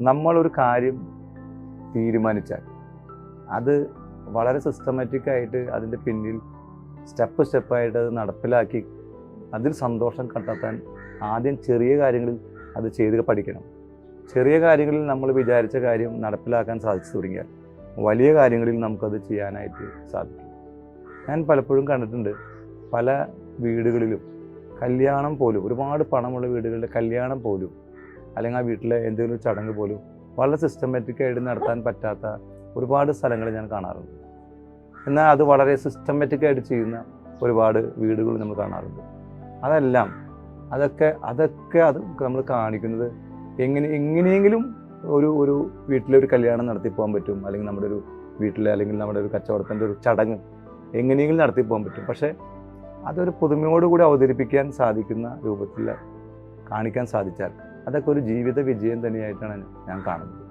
നമ്മളൊരു കാര്യം തീരുമാനിച്ചാൽ അത് വളരെ സിസ്റ്റമാറ്റിക് ആയിട്ട് അതിന്റെ പിന്നിൽ സ്റ്റെപ്പ് സ്റ്റെപ്പായിട്ട് അത് നടപ്പിലാക്കി അതിൽ സന്തോഷം കണ്ടെത്താൻ ആദ്യം ചെറിയ കാര്യങ്ങളിൽ അത് ചെയ്ത് പഠിക്കണം. ചെറിയ കാര്യങ്ങളിൽ നമ്മൾ വിചാരിച്ച കാര്യം നടപ്പിലാക്കാൻ സാധിച്ചു തുടങ്ങിയാൽ വലിയ കാര്യങ്ങളിൽ നമുക്കത് ചെയ്യാനായിട്ട് സാധിക്കും. ഞാൻ പലപ്പോഴും കണ്ടിട്ടുണ്ട് പല വീടുകളിലും കല്യാണം പോലും ഒരുപാട് പണമുള്ള വീടുകളുടെ കല്യാണം പോലും അല്ലെങ്കിൽ ആ വീട്ടിലെ എന്തെങ്കിലും ചടങ്ങ് പോലും വളരെ സിസ്റ്റമാറ്റിക് ആയിട്ട് നടത്താൻ പറ്റാത്ത ഒരുപാട് സ്ഥലങ്ങൾ ഞാൻ കാണാറുണ്ട്. എന്നാൽ അത് വളരെ സിസ്റ്റമാറ്റിക് ആയിട്ട് ചെയ്യുന്ന ഒരുപാട് വീടുകൾ നമ്മൾ കാണാറുണ്ട്. അതെല്ലാം അതൊക്കെ അതൊക്കെ അത് നമ്മൾ കാണിക്കുന്നത് എങ്ങനെ എങ്ങനെയെങ്കിലും ഒരു ഒരു വീട്ടിലെ ഒരു കല്യാണം നടത്തി പോകാൻ പറ്റും. അല്ലെങ്കിൽ നമ്മുടെ ഒരു വീട്ടിലെ അല്ലെങ്കിൽ നമ്മുടെ ഒരു കച്ചവടത്തിന്റെ ഒരു ചടങ്ങ് എങ്ങനെയെങ്കിലും നടത്തി പോകാൻ പറ്റും. പക്ഷേ അതൊരു പുതുമയോടുകൂടി അവതരിപ്പിക്കാൻ സാധിക്കുന്ന രൂപത്തിൽ കാണിക്കാൻ സാധിച്ചാൽ അതൊക്കെ ഒരു ജീവിത വിജയം തന്നെയായിട്ടാണ് ഞാൻ കാണുന്നത്.